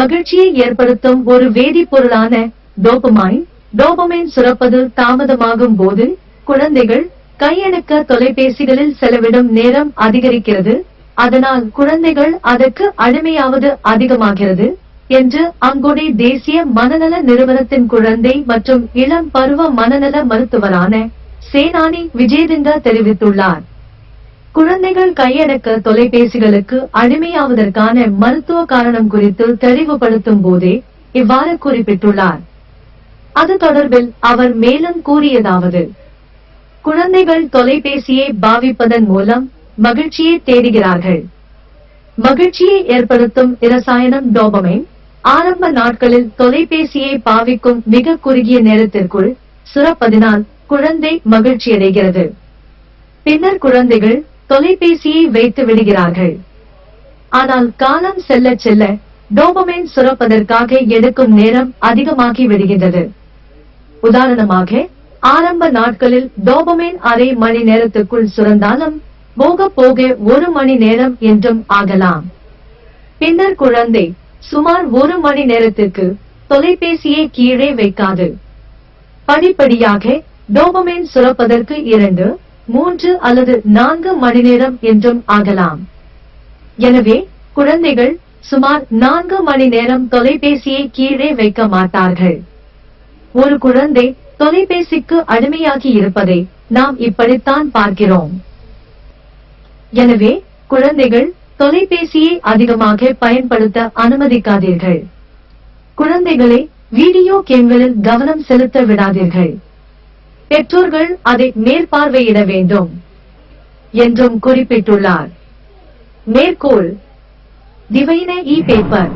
மகிழ்ச்சியை ஏற்படுத்தும் ஒரு வேதிப்பொருளான டோபமைன். டோபமைன் சுரப்பது தாமதமாகும் போது குழந்தைகள் கையடக்க தொலைபேசிகளில் செலவிடும் நேரம் அதிகரிக்கிறது. அதனால் குழந்தைகள் அதற்கு அடிமையாவது அதிகமாகிறது என்று அங்குடைய தேசிய மனநல நிறுவனத்தின் குழந்தை மற்றும் இளம் பருவ மனநல மருத்துவரான சேனானி விஜயதிங்க தெரிவித்துள்ளார். குழந்தைகள் கையடக்க தொலைபேசிகளுக்கு அடிமையாவதற்கான மருத்துவ காரணம் குறித்து தெளிவுபடுத்தும் போதே இவ்வாறு குறிப்பிட்டுள்ளார். அது தொடர்பில் அவர் மேலும் கூறியதாவது குழந்தைகள் தொலைபேசியை பாவிப்பதன் மூலம் மகிழ்ச்சியை தேடுகிறார்கள். மகிழ்ச்சியை ஏற்படுத்தும் இரசாயனம் டோபமைன் ஆரம்ப நாட்களில் தொலைபேசியை பாவிக்கும் மிக குறுகிய நேரத்திற்குள் சுரப்பதினால் குழந்தை மகிழ்ச்சியடைகிறது. பின்னர் குழந்தைகள் தொலைபேசியை வைத்து விடுகிறார்கள். ஆனால் காலம் செல்ல செல்ல டோபமைன் சுரப்பதற்காக எடுக்கும் நேரம் அதிகமாகி விடுகின்றது. உதாரணமாக ஆரம்ப நாட்களில் டோபமைன் அரை மணி நேரத்துக்குள் சுரந்தாலும் போக போக ஒரு மணி நேரம் என்றும் ஆகலாம். பின்னர் குழந்தை சுமார் ஒரு மணி நேரத்துக்கு தொலைபேசியை கீழே வைக்காது. படிப்படியாக டோபமைன் சுரப்பதற்கு இரண்டு மூன்று அல்லது நான்கு மணி நேரம் என்றும் ஆகலாம். எனவே குழந்தைகள் சுமார் நான்கு மணி நேரம் தொலைபேசியை கீழே வைக்க மாட்டார்கள். ஒரு குழந்தை தொலைபேசிக்கு அடிமையாகி இருப்பதை நாம் இப்படித்தான் பார்க்கிறோம். எனவே குழந்தைகள் தொலைபேசியை அதிகமாக பயன்படுத்த அனுமதிக்காதீர்கள். குழந்தைகளை வீடியோ கேம்களில் கவனம் செலுத்த விடாதீர்கள். பெற்றோர்கள் அதை மேற்பார்வையிட வேண்டும் என்றும் குறிப்பிட்டுள்ளார். மேற்கோள் திவைன இ பேப்பர்